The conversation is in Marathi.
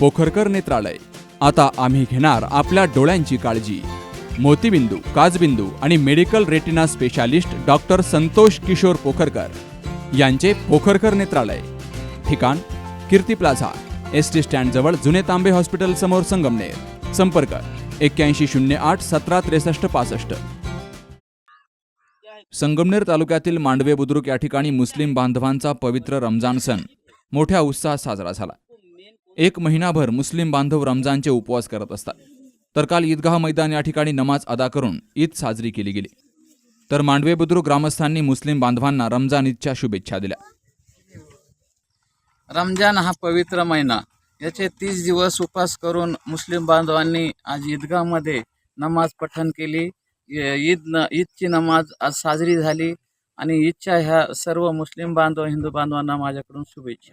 पोखरकर नेत्रालय. आता आम्ही घेणार आपल्या डोळ्यांची काळजी. मोतीबिंदू काजबिंदू आणि medical retina specialist doctor Santosh Kishor Pokharkar यांचे पोखरकर नेत्रालय. ठिकाण Kirti plaza S T stand जवळ जुने तांबे हॉस्पिटल समोर संगमनेर. संपर्क एक्क्याऐंशी शून्य आठ सतरा त्रेसष्ट पासष्ट. संगमनेर तालुक्यातील मांडवे बुद्रुक या ठिकाणी मुस्लिम बांधवांचा पवित्र रमजान सण मोठ्या उत्साहात साजरा झाला. एक महिनाभर मुस्लिम बांधव रमजानचे उपवास करत असतात. तर काल ईदगाह मैदान या ठिकाणी नमाज अदा करून ईद साजरी केली गेली. तर मांडवे बुद्रुक ग्रामस्थांनी मुस्लिम बांधवांना रमजान ईदच्या शुभेच्छा दिल्या. रमजान हा पवित्र महिना. याचे तीस दिवस उपास करून मुस्लिम बांधवांनी आज ईदगाहमध्ये नमाज पठण केली. ईद न ईदची नमाज आज साजरी झाली आणि ईदच्या ह्या सर्व मुस्लिम बांधव हिंदू बांधवांना माझ्याकडून शुभेच्छा.